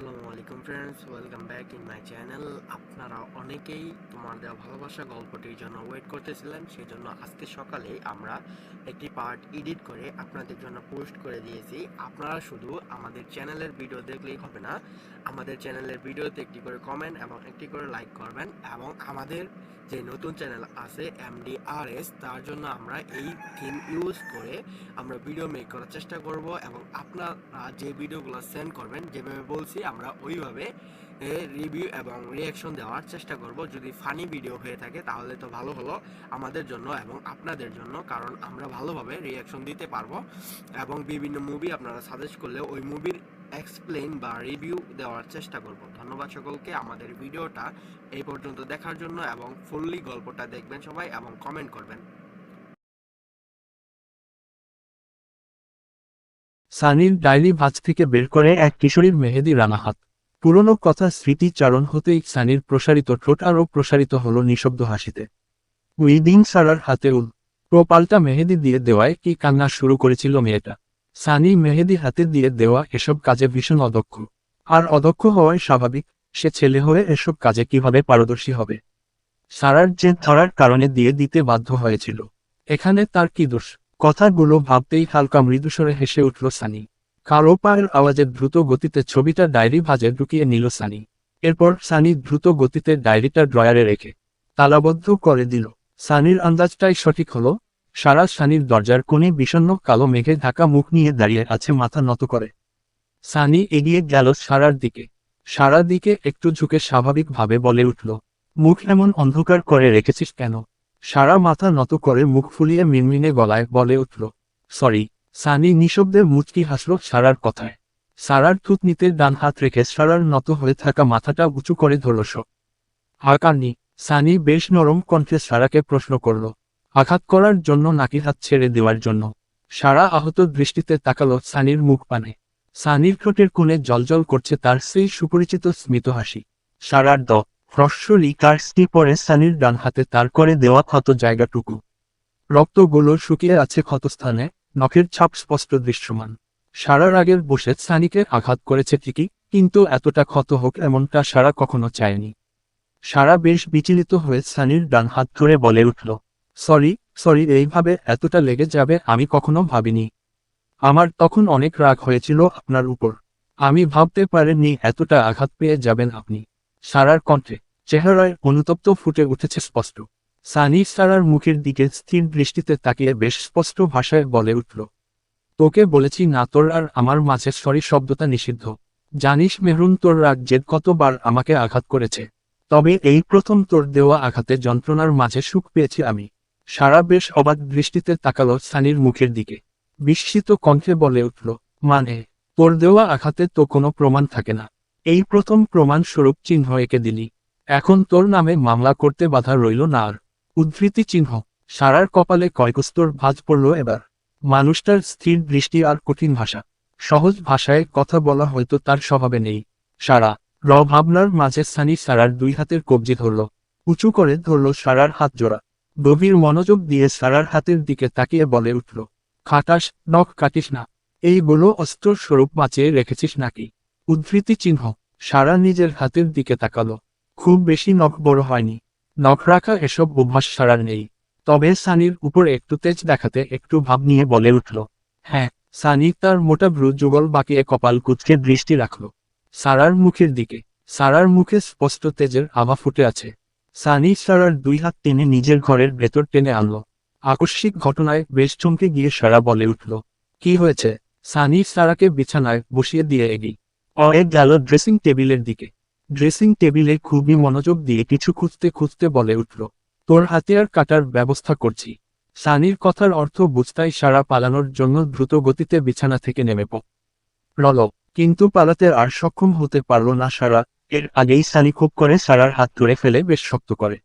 আসসালামু আলাইকুম friends welcome back in my channel আপনারা অনেকেই তোমার দেওয়া ভালোবাসা গল্পটির জন্য ওয়েট করতেছিলেন সেই জন্য আজকে সকালে আমরা একটি পার্ট এডিট করে আপনাদের জন্য পোস্ট করে দিয়েছি। আপনারা শুধু আমাদের চ্যানেলের ভিডিও দেখলেই হবে না, আমাদের চ্যানেলের ভিডিওতে একটি করে কমেন্ট এবং একটি করে লাইক করবেন এবং আমাদের যে নতুন চ্যানেল আছে এমডিআরএস তার জন্য আমরা এই থিম ইউজ করে আমরা ভিডিও মেক করার চেষ্টা করব এবং আপনারা যে ভিডিওগুলো সেন্ড করবেন, যেভাবে বলছি আমরা ওইভাবে রিভিউ এবং রিয়াকশন দেওয়ার চেষ্টা করব। যদি ফানি ভিডিও হয়ে থাকে, তাহলে তো ভালো হলো আমাদের জন্য এবং আপনাদের জন্য, কারণ আমরা ভালোভাবে রিয়াকশন দিতে পারব। এবং বিভিন্ন মুভি আপনারা সাজেস্ট করলে ওই মুভির এক্সপ্লেন বা রিভিউ দেওয়ার চেষ্টা করব। ধন্যবাদ সকলকে আমাদের ভিডিওটা এই পর্যন্ত দেখার জন্য এবং ফুললি গল্পটা দেখবেন সবাই এবং কমেন্ট করবেন। সানির ডায়েরি ভাঁজ থেকে বের করে এক কিশোরীর মেহেদি রানা হাত পুরনো কথা স্মৃতিচারণ হতেই সানির প্রসারিত ঠোঁট আরও প্রসারিত হল নিঃশব্দ হাসিতে। উইদিং সারার হাতে উল। প্রপালটা মেহেদি দিয়ে দেওয়ায় কি কান্না শুরু করেছিল মেয়েটা। সানি মেহেদি হাতে দিয়ে দেওয়া এসব কাজে ভীষণ অদক্ষ। আর অদক্ষ হওয়ায় স্বাভাবিক, সে ছেলে হয়ে এসব কাজে কীভাবে পারদর্শী হবে? সারার জেদ ধরার কারণে দিয়ে দিতে বাধ্য হয়েছিল। এখানে তার কি দোষ? কথাগুলো ভাবতেই হালকা মৃদুস্বরে হেসে উঠল সানি। কারও পায়ের আওয়াজে দ্রুত গতিতে ছবিটা ডায়েরি ভাজে ঢুকিয়ে নিল সানি। এরপর সানি দ্রুত গতিতে ডায়েরিটা ড্রয়ারে রেখে তালাবদ্ধ করে দিল। সানির আন্দাজটাই সঠিক হলো, সারা সানির দরজার কোণে বিষণ্ণ কালো মেঘে ঢাকা মুখ নিয়ে দাঁড়িয়ে আছে মাথা নত করে। সানি এগিয়ে গেল সারার দিকে। সারা দিকে একটু ঝুঁকে স্বাভাবিকভাবে বলে উঠল, মুখ এমন অন্ধকার করে রেখেছিস কেন? সারা মাথা নত করে মুখ ফুলিয়ে মিনমিনে গলায় বলে উঠল, সরি, সানি নিঃশব্দে মুচকি হাসল সারার কথায়। সারার থুতনিতে ডান হাত রেখে সারার নত হয়ে থাকা মাথাটা উঁচু করে ধরল সব হাকানি সানি বেশ নরম কণ্ঠে সারাকে প্রশ্ন করল, আঘাত করার জন্য নাকি হাত ছেড়ে দেওয়ার জন্য? সারা আহত দৃষ্টিতে তাকালো সানির মুখ পানে। সানির ঠোঁটের কোণে জলজল করছে তার সেই সুপরিচিত স্মিত হাসি। সারার দ হ্রস্বলি কার্সটি পরে সানির ডান হাতে তার করে দেওয়া ক্ষত জায়গাটুকু। রক্তগুলো শুকিয়ে আছে ক্ষতস্থানে, নখের ছাপ স্পষ্ট দৃশ্যমান। সারার আগের বসে সানিকে আঘাত করেছে ঠিকই, কিন্তু এতটা ক্ষত হোক এমনটা সারা কখনো চায়নি। সারা বেশ বিচলিত হয়ে সানির ডান হাত ধরে বলে উঠল, সরি সরি, এইভাবে এতটা লেগে যাবে আমি কখনো ভাবিনি। আমার তখন অনেক রাগ হয়েছিল আপনার উপর। আমি ভাবতে পারিনি এতটা আঘাত পেয়ে যাবেন আপনি। সারার কণ্ঠে চেহারায় অনুতপ্ত ফুটে উঠেছে স্পষ্ট। সানি সারার মুখের দিকে স্থির দৃষ্টিতে তাকিয়ে বেশ স্পষ্ট ভাষায় বলে উঠল, তোকে বলেছি না তোর আর আমার মাঝে সরি শব্দটা নিষিদ্ধ। জানিস মেহরুন, তোর রাগ জেদ কতবার আমাকে আঘাত করেছে। তবে এই প্রথম তোর দেওয়া আঘাতে যন্ত্রণার মাঝে সুখ পেয়েছি আমি। সারা বেশ অবাক দৃষ্টিতে তাকালো সানির মুখের দিকে। বিস্মিত কণ্ঠে বলে উঠল মানে তোর দেওয়া আঘাতে তো কোনো প্রমাণ থাকে না। এই প্রথম প্রমাণ স্বরূপ চিহ্ন এঁকে দিলি। এখন তোর নামে মামলা করতে বাধা রইল না আর। উদ্ধৃতি চিহ্ন। সারার কপালে কয়কস্তর ভাঁজ পড়ল এবার। মানুষটার স্থির দৃষ্টি আর কঠিন ভাষা। সহজ ভাষায় কথা বলা হয়তো তার স্বভাবে নেই। সারা র ভাবনার মাঝে সানি সারার দুই হাতের কবজি ধরল। উঁচু করে ধরল সারার হাত জোড়া। গভীর মনোযোগ দিয়ে সারার হাতের দিকে তাকিয়ে বলে উঠল, খাটাস, নখ কাটিস না। এইগুলো অস্ত্র স্বরূপ বাঁচিয়ে রেখেছিস নাকি? উদ্ধৃতি চিহ্ন। সারা নিজের হাতের দিকে তাকালো। খুব বেশি নখ বড় হয়নি। নখ রাখা এসব অভ্যাস সারার নেই। তবে সানির উপর একটু তেজ দেখাতে একটু ভাব নিয়ে বলে উঠল হ্যাঁ সানি তার মোটা ভ্রু যুগল বাঁকিয়ে কপাল কুচকে দৃষ্টি রাখল। সারার মুখের দিকে, সারার মুখে স্পষ্ট তেজের আভা ফুটে আছে। সানি সারার দুই হাত টেনে নিজের ঘরের ভেতর টেনে আনল। আকস্মিক ঘটনায় বেশ চমকে গিয়ে সারা বলে উঠল, কি হয়েছে? সানি সারাকে বিছানায় বসিয়ে দিয়ে এগি অয়েক গেল ড্রেসিং টেবিলের দিকে। ড্রেসিং টেবিলে খুবই মনোযোগ দিয়ে কিছু খুঁজতে খুঁজতে বলে উঠল, তোর হাতিয়ার কাটার ব্যবস্থা করছি। সানির কথার অর্থ বুঝতাই সারা পালানোর জন্য দ্রুত গতিতে বিছানা থেকে নেমে প রল, কিন্তু পালাতে আর সক্ষম হতে পারল না সারা। এর আগেই সানি খুব করে সারার হাত ধরে ফেলে বেশ শক্ত করে।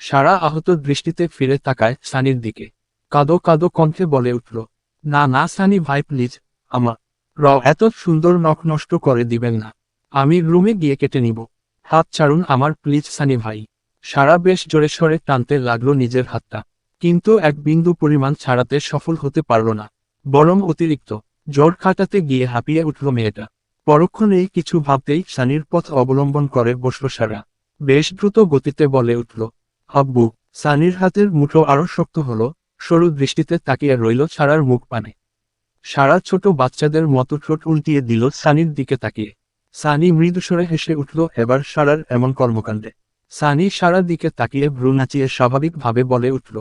সারা আহত দৃষ্টিতে ফিরে তাকায় সানির দিকে। কাদো কাদো কণ্ঠে বলে উঠল, না না সানি ভাই, প্লিজ আমার র এত সুন্দর নখ নষ্ট করে দিবেন না। আমি রুমে গিয়ে কেটে নিব। হাত ছাড়ুন আমার প্লিজ সানি ভাই। সারা বেশ জোরে সরে টানতে লাগল নিজের হাতটা। কিন্তু এক বিন্দু পরিমাণ ছাড়াতে সফল হতে পারল না। বরং অতিরিক্ত। জোর খাটাতে গিয়ে হাঁপিয়ে উঠল মেয়েটা। পরক্ষণেই কিছু ভাবতেই সানির পথ অবলম্বন করে বসল সারা। বেশ দ্রুত গতিতে বলে উঠল হাব্বু সানির হাতের মুঠো আরও শক্ত হলো। সরু দৃষ্টিতে তাকিয়ে রইল সারার মুখ পানে। সারা ছোট বাচ্চাদের মতো ঠোঁট উল্টিয়ে দিল সানির দিকে তাকিয়ে। সানি মৃদুস্বরে হেসে উঠল, এবার সারার এমন কর্মকাণ্ডে। সানি সারার দিকে তাকিয়ে ভ্রু নাচিয়ে স্বাভাবিকভাবে বলে উঠল,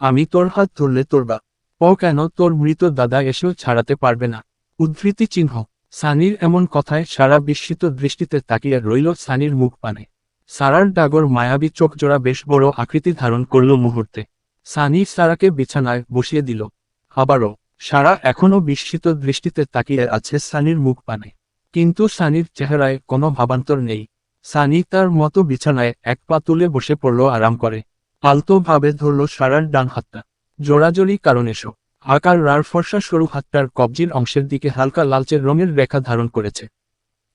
আমি তোর হাত ধরলে তোর বা ও কেন তোর মৃত দাদা এসেও ছাড়াতে পারবে না? উদ্ধৃতি চিহ্ন। সানির এমন কথায় সারা বিস্মিত দৃষ্টিতে তাকিয়ে রইল সানির মুখ পানে। সারার ডাগর মায়াবী চোখ জোড়া বেশ বড় আকৃতি ধারণ করল মুহূর্তে। সানি সারাকে বিছানায় বসিয়ে দিল, আবারও। সারা এখনও বিস্মিত দৃষ্টিতে তাকিয়ে আছে সানির মুখ পানে। কিন্তু সানির চেহারায় কোনো ভাবান্তর নেই। সানি তার মতো বিছানায় এক পা তুলে বসে পড়ল, আরাম করে। আলতোভাবে ধরল সারার ডান হাতটা। জোড়াজোড়ি কারণ এসো। আকার রার ফর্সা সরু হাতটার কবজির অংশের দিকে হালকা লালচে রঙের রেখা ধারণ করেছে।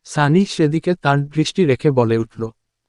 সানি সেদিকে তার দৃষ্টি রেখে বলে উঠল,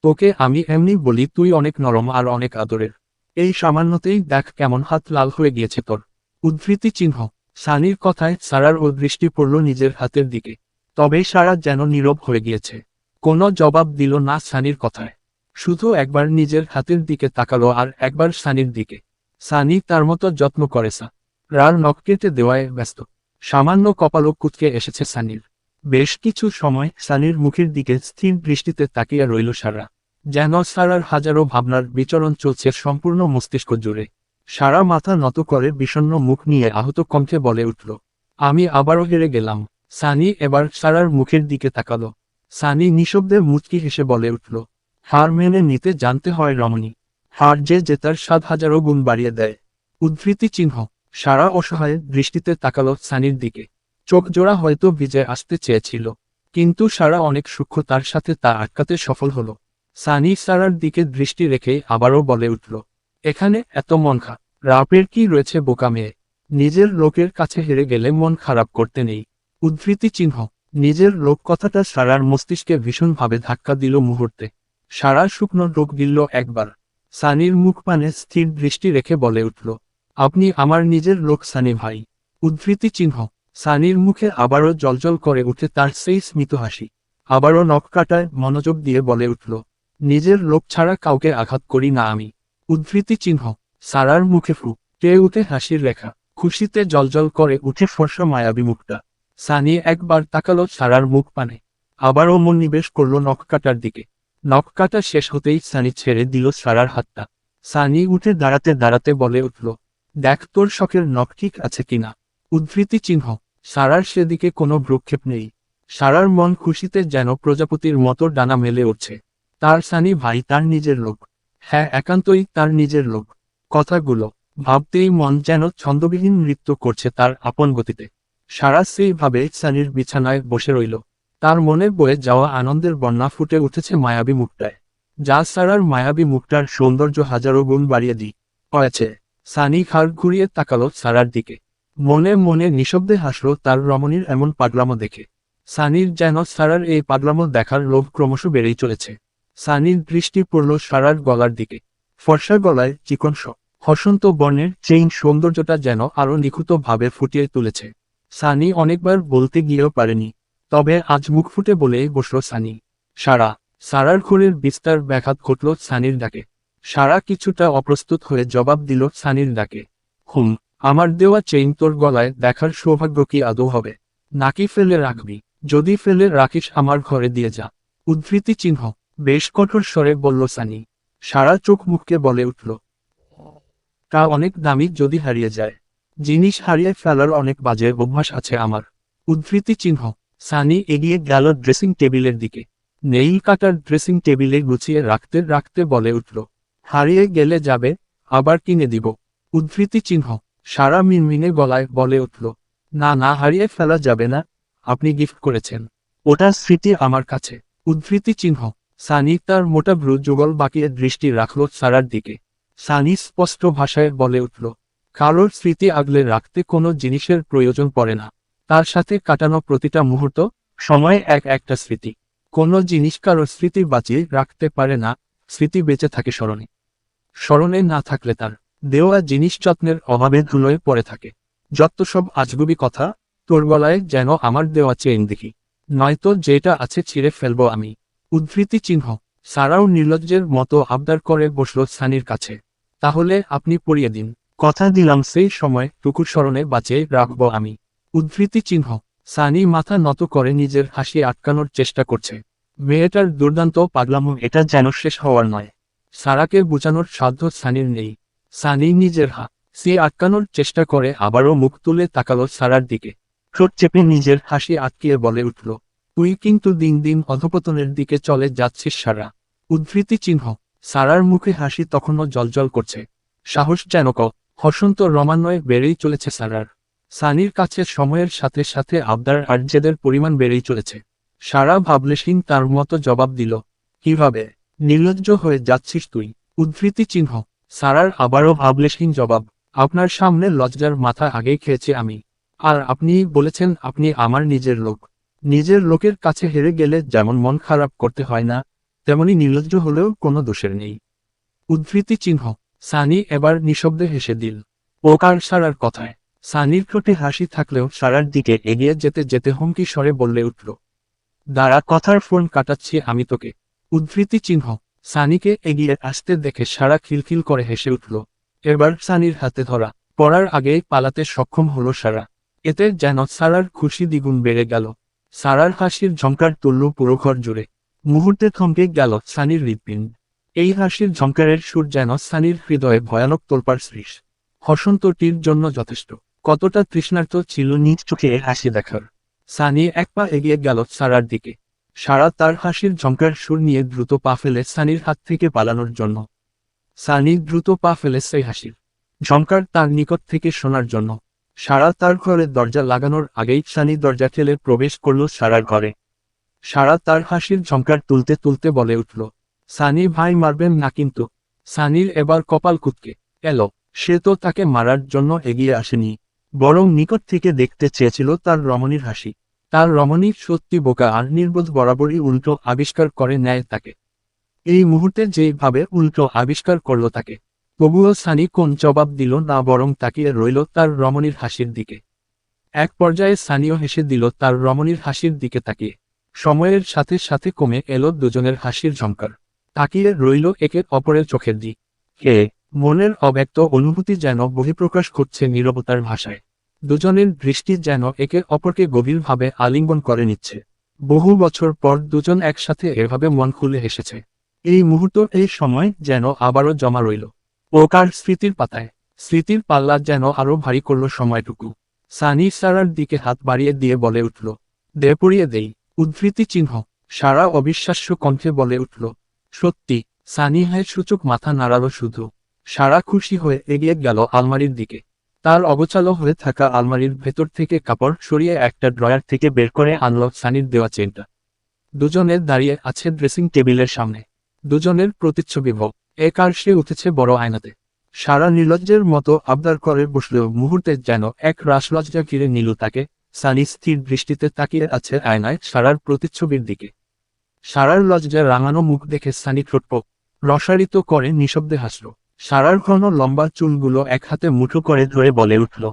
তোকে আমি এমনি বলি, তুই অনেক নরম আর অনেক আদরের। এই সামান্যতেই দেখ কেমন হাত লাল হয়ে গিয়েছে তোর। উদ্ধৃতি চিহ্ন। সানির কথায় সারার ও দৃষ্টি পড়ল নিজের হাতের দিকে। তবে সারা যেন নীরব হয়ে গিয়েছে। কোনো জবাব দিল না সানির কথায়। শুধু একবার নিজের হাতের দিকে তাকালো আর একবার সানির দিকে। সানি তার মতো যত্ন করে সা। রার নখ কেটে দেওয়ায় ব্যস্ত। সামান্য কপালও কুচকে এসেছে সানির। বেশ কিছু সময় সানির মুখের দিকে স্থির দৃষ্টিতে তাকিয়ে রইল সারা। যেন সারার হাজারো ভাবনার বিচরণ চলছে সম্পূর্ণ মস্তিষ্ক জুড়ে। সারা মাথা নত করে বিষণ্ণ মুখ নিয়ে আহত কণ্ঠে বলে উঠল, আমি আবারও হেরে গেলাম। সানি এবার সারার মুখের দিকে তাকালো। সানি নিঃশব্দে মুচকি হেসে বলে উঠল, হার মেনে নিতে জানতে হয় রমণী। হার যে জেতার সাত হাজারো গুণ বাড়িয়ে দেয়। উদ্ধৃতি চিহ্ন। সারা অসহায় দৃষ্টিতে তাকালো সানির দিকে। চোখ জোড়া হয়তো ভিজে আসতে চেয়েছিল, কিন্তু সারা অনেক সূক্ষ্ম তার সাথে তা আটকাতে সফল হলো। সানি সারার দিকে দৃষ্টি রেখে আবারও বলে উঠল এখানে এত মন খা, রাপের কি রয়েছে বোকা মেয়ে? নিজের লোকের কাছে হেরে গেলে মন খারাপ করতে নেই। উদ্ধৃতি চিহ্ন, নিজের লোক কথাটা সারার মস্তিষ্কে ভীষণভাবে ধাক্কা দিল মুহূর্তে। সারা শুকনো রোগ গিলল একবার। সানির মুখ পানে স্থির দৃষ্টি রেখে বলে উঠল, আপনি আমার নিজের লোক সানি ভাই। উদ্ধৃতি চিহ্ন, সানির মুখে আবারও জলজল করে উঠে তার সেই স্মিত হাসি। আবারও নখ কাটায় মনোযোগ দিয়ে বলে উঠল, নিজের লোক ছাড়া কাউকে আঘাত করি না আমি। উদ্ধৃতি চিহ্ন, সারার মুখে ফু টে উঠে হাসির রেখা, খুশিতে জলজল করে উঠে ফর্সা মায়াবী মুখটা। সানি একবার তাকালো সারার মুখ পানে। আবারও মনোনিবেশ করল নখ কাটার দিকে। নখ কাটা শেষ হতেই সানি ছেড়ে দিল সারার হাতটা। সানি উঠে দাঁড়াতে দাঁড়াতে বলে উঠল, দেখ তোর শখের নখ ঠিক আছে কিনা উদ্ধৃতি চিহ্ন, সারার সেদিকে কোনো ভ্রুক্ষেপ নেই। সারার মন খুশিতে যেন প্রজাপতির মতো ডানা মেলে উঠছে। তার সানি ভাই তার নিজের লোক। হ্যাঁ একান্তই তার নিজের লোক। কথাগুলো ভাবতেই মন যেন ছন্দবিহীন নৃত্য করছে তার আপন গতিতে। সারা সেইভাবে সানির বিছানায় বসে রইল। তার মনে বয়ে যাওয়া আনন্দের বন্যা ফুটে উঠেছে মায়াবী মুখটায়। যা সারার মায়াবী মুখটার সৌন্দর্য হাজারো গুণ বাড়িয়ে দি হয়েছে সানি ঘাড় ঘুরিয়ে তাকালো সারার দিকে। মনে মনে নিঃশব্দে হাসলো তার রমণীর এমন পাগলামো দেখে। সানির যেন সারার এই পাগলামো দেখার লোভ ক্রমশ বেড়েই চলেছে। সানির দৃষ্টি পড়ল সারার গলার দিকে। ফর্সা গলায় চিকন স হসন্ত বর্ণের চেইন সৌন্দর্যটা যেন আরও নিখুঁতভাবে ফুটিয়ে তুলেছে। সানি অনেকবার বলতে গিয়েও পারেনি। তবে আজ মুখ ফুটে বলে বসল সানি। সারা, সারার ঘুরের বিস্তার ব্যাঘাত ঘটল সানির ডাকে। সারা কিছুটা অপ্রস্তুত হয়ে জবাব দিল সানির ডাকে। হুম, আমার দেওয়া চেইন তোর গলায় দেখার সৌভাগ্য কি আদৌ হবে? নাকি ফেলে রাখবি? যদি ফেলে রাখিস আমার ঘরে দিয়ে যা। উদ্ধৃতি চিহ্ন। বেশ কঠোর স্বরে বলল, সানি, সারা চোখ মুখকে বলে উঠল, তা অনেক দামি যদি হারিয়ে যায়। জিনিস হারিয়ে ফেলার অনেক বাজে অভ্যাস আছে আমার। উদ্ধৃতি চিহ্ন, সানি এগিয়ে গেল ড্রেসিং টেবিলের দিকে। নেইল কাটার ড্রেসিং টেবিলে গুছিয়ে রাখতে রাখতে বলে উঠল, হারিয়ে গেলে যাবে, আবার কিনে দিব। উদ্ধৃতি চিহ্ন, সারা মিনমিনে গলায় বলে উঠল, না না, হারিয়ে ফেলা যাবে না। আপনি গিফট করেছেন। ওটা স্মৃতি আমার কাছে। উদ্ধৃতি চিহ্ন সানি তার মোটা ভ্রু যুগল বাকিয়ে দৃষ্টি রাখল সারার দিকে। সানি স্পষ্ট ভাষায় বলে উঠল কারোর স্মৃতি আগলে রাখতে কোনো জিনিসের প্রয়োজন পড়ে না। তার সাথে কাটানো প্রতিটা মুহূর্ত, সময় এক একটা স্মৃতি। কোনো জিনিস কারোর স্মৃতি বাঁচিয়ে রাখতে পারে না, স্মৃতি বেঁচে থাকে স্মরণে। স্মরণে না থাকলে তার দেওয়া জিনিস যত্নের অভাবে ধুলোয় পড়ে থাকে। যত সব আজগুবি কথা, তোর গলায় যেন আমার দেওয়া চেইন দেখি। নয়তো যেটা আছে ছিঁড়ে ফেলব আমি। উদ্ধৃতি চিহ্ন সারাও নির্লজ্জের মতো আবদার করে বসল সানির কাছে। তাহলে আপনি পড়িয়ে দিন। কথা দিলাম সেই সময় টুকুর স্মরণে বাঁচিয়ে রাখব আমি। উদ্ধৃতি চিহ্ন সানি মাথা নত করে নিজের হাসি আটকানোর চেষ্টা করছে। মেয়েটার দুর্দান্ত পাগলামো এটা যেন শেষ হওয়ার নয়। সারাকে বোঝানোর সাধ্য সানির নেই। সানি নিজের হা, সে আটকানোর চেষ্টা করে আবারও মুখ তুলে তাকালো সারার দিকে। ঠোঁট চেপে নিজের হাসি আটকিয়ে বলে উঠল তুই কিন্তু দিন দিন অধপতনের দিকে চলে যাচ্ছিস, সারা। উদ্ধৃতি চিহ্ন। সারার মুখে হাসি তখনও জলজল করছে। সাহস যেন ক। হসন্ত রমান্বয়ে বেড়েই চলেছে সারার। সানির কাছে সময়ের সাথে সাথে আবদার আর জেদের পরিমাণ বেড়েই চলেছে। সারা ভাবলেশীন তার মতো জবাব দিল, কীভাবে? নির্লজ্জ হয়ে যাচ্ছিস তুই? উদ্ধৃতি চিহ্ন। সারার আবারও ভাবলেশহীন জবাব, আপনার সামনে লজ্জার মাথা আগেই খেয়েছি আমি। আর আপনি বলেছেন আপনি আমার নিজের লোক। নিজের লোকের কাছে হেরে গেলে যেমন মন খারাপ করতে হয় না, তেমনি নির্লজ্জ হলেও কোনো দোষের নেই। উদ্ধৃতি চিহ্ন, সানি এবার নিঃশব্দে হেসে দিল। ওকার সারার কথায়? সানির ঠোঁটে হাসি থাকলেও সারার দিকে এগিয়ে যেতে যেতে হুমকি স্বরে বললে উঠল, দাঁড়া, কথার ফোন কাটাচ্ছি আমি তোকে। উদ্ধৃতি চিহ্ন, সানিকে এগিয়ে আসতে দেখে সারা খিলখিল করে হেসে উঠল, এবার সানির হাতে ধরা। পড়ার আগেই পালাতে সক্ষম হলো সারা। এতে যেন সারার খুশি দ্বিগুণ বেড়ে গেল। সারার হাসির ঝঙ্কার তুলল পুরো ঘর জুড়ে। মুহূর্তে থমকে গেল সানির হৃৎপিণ্ড। এই হাসির ঝঙ্কারের সুর যেন সানির হৃদয়ে ভয়ানক তোলপার সৃষ হসন্তটির জন্য যথেষ্ট। কতটা তৃষ্ণার্ত ছিল নিজ চোখে হাসি দেখার। সানি এক পা এগিয়ে গেল সারার দিকে। সারা তার হাসির ঝঙ্কার সুর নিয়ে দ্রুত পা ফেলে সানির হাত থেকে পালানোর জন্য। সানি দ্রুত পা ফেলে সেই হাসির। ঝঙ্কার তার নিকট থেকে শোনার জন্য। সারা তার ঘরের দরজা লাগানোর আগেই সানি দরজা ঠেলে প্রবেশ করল সারার ঘরে। সারা তার হাসির ঝঙ্কার তুলতে তুলতে বলে উঠল, সানি ভাই মারবেন না কিন্তু। সানির এবার কপাল কুতকে এলো, সে তো তাকে মারার জন্য এগিয়ে আসেনি। বরং নিকট থেকে দেখতে চেয়েছিল তার রমণীর হাসি। তার রমণীর সত্যি বোকা আর নির্বোধ বরাবরই উল্টো আবিষ্কার করে নেয় তাকে। এই মুহূর্তে যেভাবে উল্টো আবিষ্কার করল তাকে তবুও সানি কোন জবাব দিল না বরং তাকিয়ে রইল তার রমণীর হাসির দিকে। এক পর্যায়ে সানিও হেসে দিল তার রমণীর হাসির দিকে তাকিয়ে। সময়ের সাথে সাথে কমে এলো দুজনের হাসির ঝঙ্কার তাকিয়ে রইল একে অপরের চোখের দিক। কে? মনের অব্যক্ত অনুভূতি যেন বহিঃপ্রকাশ করছে নীরবতার ভাষায়। দুজনের দৃষ্টি যেন একে অপরকে গভীরভাবে আলিঙ্গন করে নিচ্ছে। বহু বছর পর দুজন একসাথে এভাবে মন খুলে এসেছে এই মুহূর্ত, এই সময় যেন আবারও জমা রইল। ওকার স্মৃতির পাতায়। স্মৃতির পাল্লা যেন আরও ভারী করল সময়টুকু। সানি সারার দিকে হাত বাড়িয়ে দিয়ে বলে উঠল, দে পুড়িয়ে দেই। উদ্ধৃতি চিহ্ন। সারা অবিশ্বাস্য কণ্ঠে বলে উঠল, সত্যি, সানি হায় সূচক মাথা নাড়ালো শুধু। সারা খুশি হয়ে এগিয়ে গেল আলমারির দিকে। তার অগোছালো হয়ে থাকা আলমারির ভেতর থেকে কাপড় সরিয়ে একটা ড্রয়ার থেকে বের করে আনল সানির দেওয়া চেনটা। দুজনের দাঁড়িয়ে আছে ড্রেসিং টেবিলের সামনে। দুজনের প্রতিচ্ছবি ভোগ এক সে উঠেছে বড় আয়নাতে। সারা নির্লজ্জের মতো আবদার করে বসলেও মুহূর্তে যেন এক রাসলজ্জা ঘিরে নিল তাকে সানি স্থির দৃষ্টিতে তাকিয়ে আছে আয়নায় সারার প্রতিচ্ছবির দিকে। সারার লজ্জা রাঙানো মুখ দেখে সানি ঠোঁটপ, রসারিত করে নিঃশব্দে হাসল। সারার ঘন লম্বা চুলগুলো এক হাতে মুঠো করে ধরে বলে উঠল,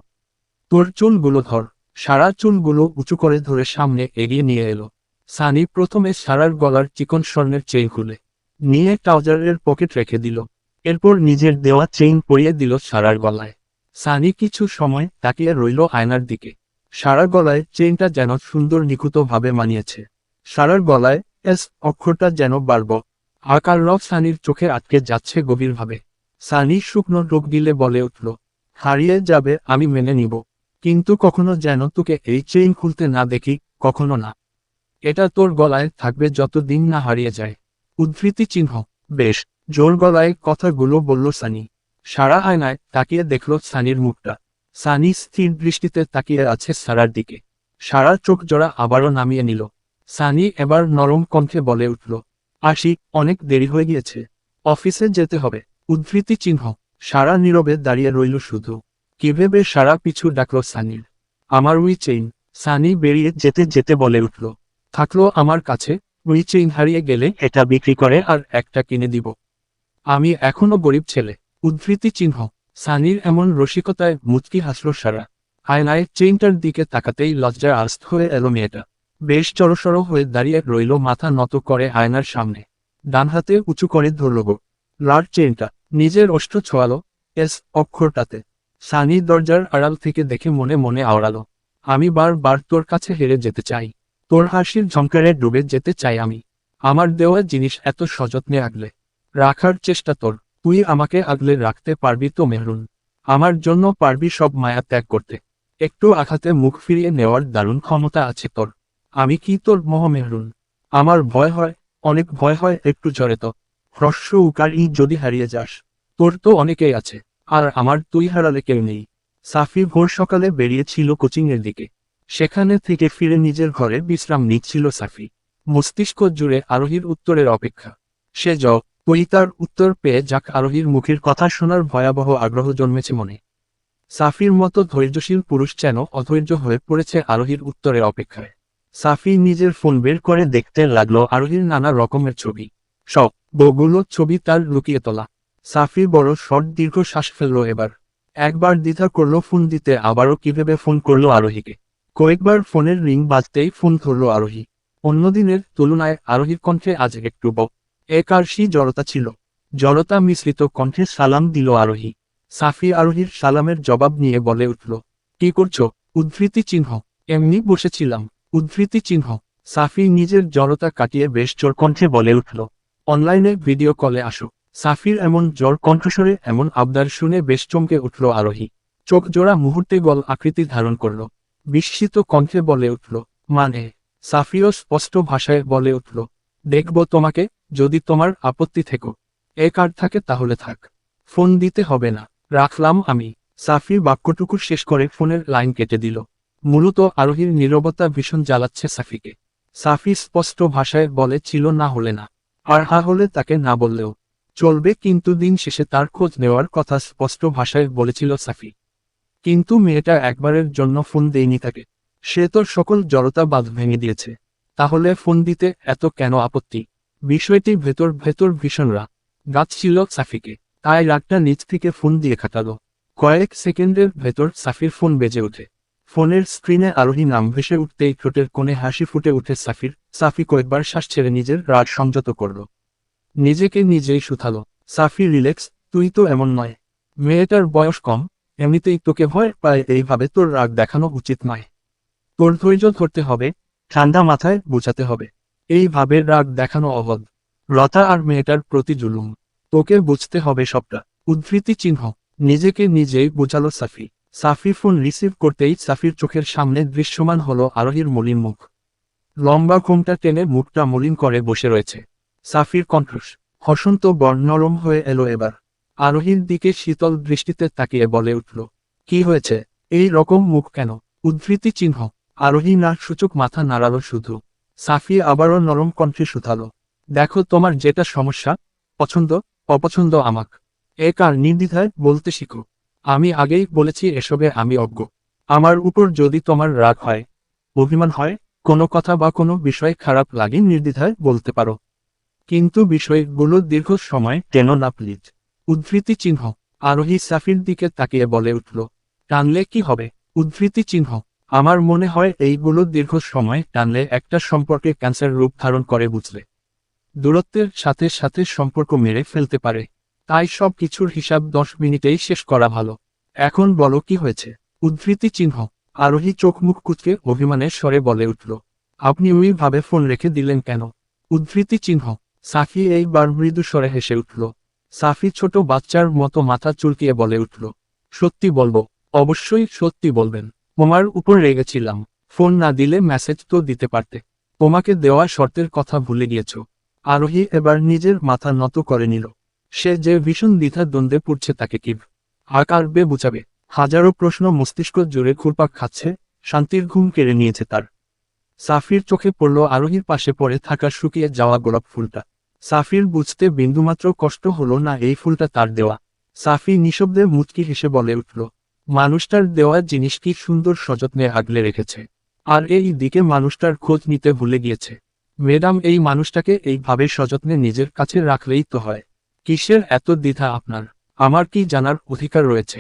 তোর চুলগুলো ধর। সারা চুলগুলো উঁচু করে ধরে সামনে এগিয়ে নিয়ে এলো। সানি প্রথমে সারার গলার চিকন স্বর্ণের চেয়ে খুলে নিয়ে ট্রাউজারের পকেট রেখে দিল। এরপর নিজের দেওয়া চেইন পরিয়ে দিল সারার গলায়। সানি কিছু সময় তাকিয়ে রইল আয়নার দিকে। সারার গলায় চেইনটা যেন সুন্দর নিখুঁতভাবে মানিয়েছে। সারার গলায় এস অক্ষরটা যেন বাড়ব। আকার রব সানির চোখে আটকে যাচ্ছে গভীরভাবে। সানি শুকনো রোগ দিলে বলে উঠল, হারিয়ে যাবে, আমি মেনে নিব। কিন্তু কখনো যেন তোকে এই চেইন খুলতে না দেখি, কখনো না। এটা তোর গলায় থাকবে যতদিন না হারিয়ে যায়। উদ্ধৃতি চিহ্ন বেশ, জোর গলায় কথাগুলো বলল সানি। সারা আয়নায় তাকিয়ে দেখল সানির মুখটা। সানি স্থির দৃষ্টিতে তাকিয়ে আছে সারার দিকে। সারা চোখ জোড়া আবারও নামিয়ে নিল। সানি এবার নরম কণ্ঠে বলে উঠল আসি অনেক দেরি হয়ে গিয়েছে। অফিসে যেতে হবে। উদ্ধৃতি চিহ্ন সারা নীরবে দাঁড়িয়ে রইল শুধু। কীভাবে সারা পিছু ডাকল সানির। আমার উই চেইন। সানি বেরিয়ে যেতে যেতে বলে উঠল, থাকল আমার কাছে। উই চেইন হারিয়ে গেলে এটা বিক্রি করে আর একটা কিনে দিব। আমি এখনও গরিব ছেলে। উদ্ধৃতি চিহ্ন। সানির এমন রসিকতায় মুচকি হাসল সারা। আয়নায় চেইনটার দিকে তাকাতেই লজ্জায় আস্ত হয়ে এলো মেয়েটা। বেশ জড়সড় হয়ে দাঁড়িয়ে রইল মাথা নত করে আয়নার সামনে। ডান হাতে উঁচু করে ধরল গো। লার চেনটা নিজের অষ্ট ছোয়ালো এস অক্ষরটাতে। সানি দরজার আড়াল থেকে দেখে মনে মনে আওড়ালো। আমি বার বার তোর কাছে হেরে যেতে চাই। তোর হাসির ঝঙ্কারে ডুবে যেতে চাই আমি। আমার দেওয়া জিনিস এত সযত্নে আগলে। রাখার চেষ্টা তোর। তুই আমাকে আগলে রাখতে পারবি তো মেহরুন। আমার জন্য পারবি সব মায়া ত্যাগ করতে। একটু আঘাতে মুখ ফিরিয়ে নেওয়ার দারুণ ক্ষমতা আছে তোর। আমি কি তোর মহ মেহরুন? আমার ভয় হয়, অনেক ভয় হয়, একটু জড়ে তো। হ্রস্ব উকার যদি হারিয়ে যাস, তোর তো অনেকেই আছে। আর আমার তুই হারালে কেউ নেই। সাফি ভোর সকালে বেরিয়েছিল কোচিংয়ের দিকে। সেখানে থেকে ফিরে নিজের ঘরে বিশ্রাম নিচ্ছিল সাফি। মস্তিষ্ক জুড়ে আরোহীর উত্তরের অপেক্ষা। সে য কইতার উত্তর পেয়ে যাক আরোহীর মুখের কথা শোনার ভয়াবহ আগ্রহ জন্মেছে মনে। সাফির মতো ধৈর্যশীল পুরুষ যেন অধৈর্য হয়ে পড়েছে আরোহীর উত্তরের অপেক্ষায়। সাফি নিজের ফোন বের করে দেখতে লাগল আরোহীর নানা রকমের ছবি। সব বগুলো ছবি তার লুকিয়ে তোলা। সাফি বড় শর্ট দীর্ঘ শ্বাস ফেলল এবার। একবার দ্বিধা করল ফোন দিতে, আবারও কীভাবে ফোন করল আরোহীকে। কয়েকবার ফোনের রিং বাজতেই ফোন ধরলো আরোহী। অন্যদিনের তুলনায় আরোহীর কণ্ঠে আজ একটু ব একারশি জড়তা ছিল। জড়তা মিশ্রিত কণ্ঠে সালাম দিল আরোহী। সাফি আরোহীর সালামের জবাব নিয়ে বলে উঠল, কি করছ? উদ্ধৃতি চিহ্ন। এমনি বসেছিলাম। উদ্ধৃতি চিহ্ন। সাফি নিজের জড়তা কাটিয়ে বেশ জোর কণ্ঠে বলে উঠল, অনলাইনে ভিডিও কলে আসো। সাফির এমন জ্বর কণ্ঠস্বরে এমন আবদার শুনে বেশ চমকে উঠল আরোহী। চোখ জোড়া মুহূর্তে গল আকৃতি ধারণ করল। বিস্মিত কণ্ঠে বলে উঠল মানে? সাফিও স্পষ্ট ভাষায় বলে উঠল, দেখব তোমাকে, যদি তোমার আপত্তি থেকো। এ কার্ড থাকে তাহলে থাক। ফোন দিতে হবে না। রাখলাম আমি। সাফি বাক্যটুকু শেষ করে ফোনের লাইন কেটে দিল। মূলত আরোহীর নীরবতা ভীষণ জ্বালাচ্ছে সাফিকে। সাফি স্পষ্ট ভাষায় বলে, ছিল না হলে না। আর হা হলে তাকে না বললেও। চলবে, কিন্তু দিন শেষে তার খোঁজ নেওয়ার কথা স্পষ্ট ভাষায় বলেছিল সাফি। কিন্তু মেয়েটা একবারের জন্য ফোন দেয়নি তাকে। সে তো সকল জড়তা বাঁধ ভেঙে দিয়েছে। তাহলে ফোন দিতে এত কেন আপত্তি? বিষয়টি ভেতর ভেতর ভীষণ রাগ গাছ ছিল সাফিকে। তাই রাগটা নিচ থেকে ফোন দিয়ে খাটালো কয়েক সেকেন্ডের ভেতর সাফির ফোন বেজে ওঠে। ফোনের স্ক্রিনে আরোহী নাম ভেসে উঠতেই ঠোঁটের কোণে হাসি ফুটে উঠে সাফির। সাফি কয়েকবার শ্বাস ছেড়ে নিজের রাগ সংযত করল। নিজেকে নিজেই শুথালো সাফি, রিল্যাক্স, তুই তো এমন নয়। মেয়েটার বয়স কম। এমনিতেই তোকে ভয় পায় এইভাবে তোর রাগ দেখানো উচিত নয়। তোর ধৈর্য ধরতে হবে, ঠান্ডা মাথায় বোঝাতে হবে। এইভাবে রাগ দেখানো অবধ। লতা আর মেয়েটার প্রতি জুলুম। তোকে বুঝতে হবে সবটা। উদ্ধৃতি চিহ্ন। নিজেকে নিজেই বোঝালো সাফি। সাফি ফোন রিসিভ করতেই সাফির চোখের সামনে দৃশ্যমান হলো আরোহীর মলিন মুখ। লম্বা ঘুমটা টেনে মুখটা মলিন করে বসে রয়েছে। সাফির কণ্ঠস। হসন্ত বর্ণরম হয়ে এলো এবার। আরোহীর দিকে শীতল দৃষ্টিতে তাকিয়ে বলে উঠল, কি হয়েছে? এই রকম মুখ কেন? উদ্ধৃতি চিহ্ন। আরোহী না সূচক, মাথা নাড়ালো শুধু। সাফি আবারও নরম কণ্ঠে শুধালো, দেখো তোমার যেটা সমস্যা, পছন্দ, অপছন্দ আমাক। এ কার নির্দ্বিধায় বলতে শিখো। আমি আগেই বলেছি এসবে আমি অজ্ঞ। আমার উপর যদি তোমার রাগ হয়, অভিমান হয়, কোনো কথা বা কোনো বিষয় খারাপ লাগে নির্দ্বিধায় বলতে পারো। কিন্তু বিষয়গুলো দীর্ঘ সময় টেনো না, প্লিজ। উদ্ধৃতি চিহ্ন আরোহী সাফির দিকে তাকিয়ে বলে উঠল, টানলে কি হবে? উদ্ধৃতি চিহ্ন আমার মনে হয় এইগুলো দীর্ঘ সময় টানলে একটা সম্পর্কে ক্যান্সার রূপ ধারণ করে বুঝলে। দূরত্বের সাথে সাথে সম্পর্ক মেরে ফেলতে পারে। তাই সব কিছুর হিসাব দশ মিনিটেই শেষ করা ভালো। এখন বলো কি হয়েছে? উদ্ধৃতি চিহ্ন আরোহী চোখ মুখ কুচকে অভিমানের স্বরে বলে উঠল, আপনি ওইভাবে ফোন রেখে দিলেন কেন? উদ্ধৃতি চিহ্ন সাফি এইবার মৃদু স্বরে হেসে উঠল সাফি ছোট বাচ্চার মতো মাথা চুলকিয়ে বলে উঠল, সত্যি বলব, অবশ্যই সত্যি বলবেন। তোমার উপর রেগেছিলাম, ফোন না দিলে মেসেজ তো দিতে পারতে। তোমাকে দেওয়া শর্তের কথা ভুলে গিয়েছ। আরোহী এবার নিজের মাথা নত করে নিল। সে যে ভীষণ দ্বিধা দ্বন্দ্বে পড়ছে তাকে কিভ আকারবে বুঝাবে। হাজারো প্রশ্ন মস্তিষ্ক জুড়ে ঘুরপাক খাচ্ছে, শান্তির ঘুম কেড়ে নিয়েছে তার। সাফির চোখে পড়ল আরোহীর পাশে পড়ে থাকা শুকিয়ে যাওয়া গোলাপ ফুলটা। সাফির বুঝতে বিন্দুমাত্র কষ্ট হলো না এই ফুলটা তার দেওয়া। সাফি নিঃশব্দে মুচকি হেসে বলে উঠল, মানুষটার দেওয়া জিনিস কি সুন্দর সযত্নে আগলে রেখেছে। আর এই দিকে মানুষটার খোঁজ নিতে ভুলে গিয়েছে। ম্যাডাম, এই মানুষটাকে এইভাবে সযত্নে নিজের কাছে রাখলেই তো হয়। কিসের এত দ্বিধা আপনার? আমার কি জানার অধিকার রয়েছে?